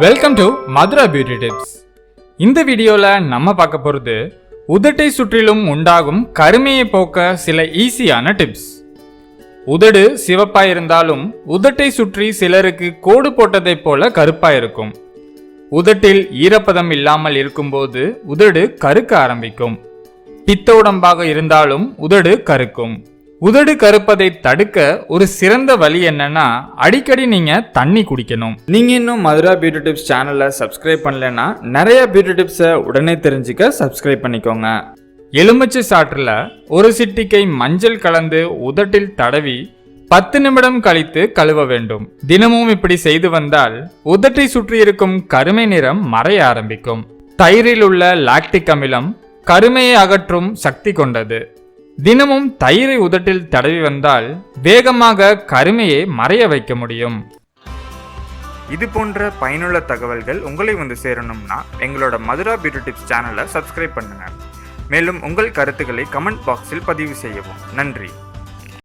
Welcome to Madhura beauty tips இந்த வீடியோவில் நம்ம பார்க்க போகிறது உதட்டை சுற்றிலும் உண்டாகும் கருமையை போக்க சில ஈஸியான டிப்ஸ் உதடு சிவப்பாக இருந்தாலும் உதட்டை சுற்றி சிலருக்கு கோடு போட்டதைப் போல கருப்பாக இருக்கும். உதட்டில் ஈரப்பதம் இல்லாமல் இருக்கும்போது உதடு கருக்க ஆரம்பிக்கும். பித்த உடம்பாக இருந்தாலும் உதடு கருக்கும். உதடு கருப்பதை தடுக்க ஒரு சிறந்த வழி என்னன்னா அடிக்கடி நீங்க தண்ணி குடிக்கணும். நீங்க இன்னும் மதுரா பியூட்டி டிப்ஸ் சேனலை சப்ஸ்கிரைப் பண்ணலன்னா நிறைய பியூட்டி டிப்ஸை உடனே தெரிஞ்சுக்க சப்ஸ்கிரைப் பண்ணிக்கோங்க. எலுமிச்சை சாற்றில் ஒரு சிட்டிகை மஞ்சள் கலந்து உதட்டில் தடவி பத்து நிமிடம் கழித்து கழுவ வேண்டும். தினமும் இப்படி செய்து வந்தால் உதட்டை சுற்றி இருக்கும் கருமை நிறம் மறைய ஆரம்பிக்கும். தயிரில் உள்ள லாக்டிக் அமிலம் கருமையை அகற்றும் சக்தி கொண்டது. தினமும் தயிரை உதட்டில் தடவி வந்தால் வேகமாக கருமையை மறைய வைக்க முடியும். இது போன்ற பயனுள்ள தகவல்கள் உங்களை வந்து சேரணும்னா எங்களோட மதுரா பியூட்டி டிப்ஸ் சேனலை சப்ஸ்கிரைப் பண்ணுங்க. மேலும் உங்கள் கருத்துக்களை கமெண்ட் பாக்ஸில் பதிவு செய்யவும். நன்றி.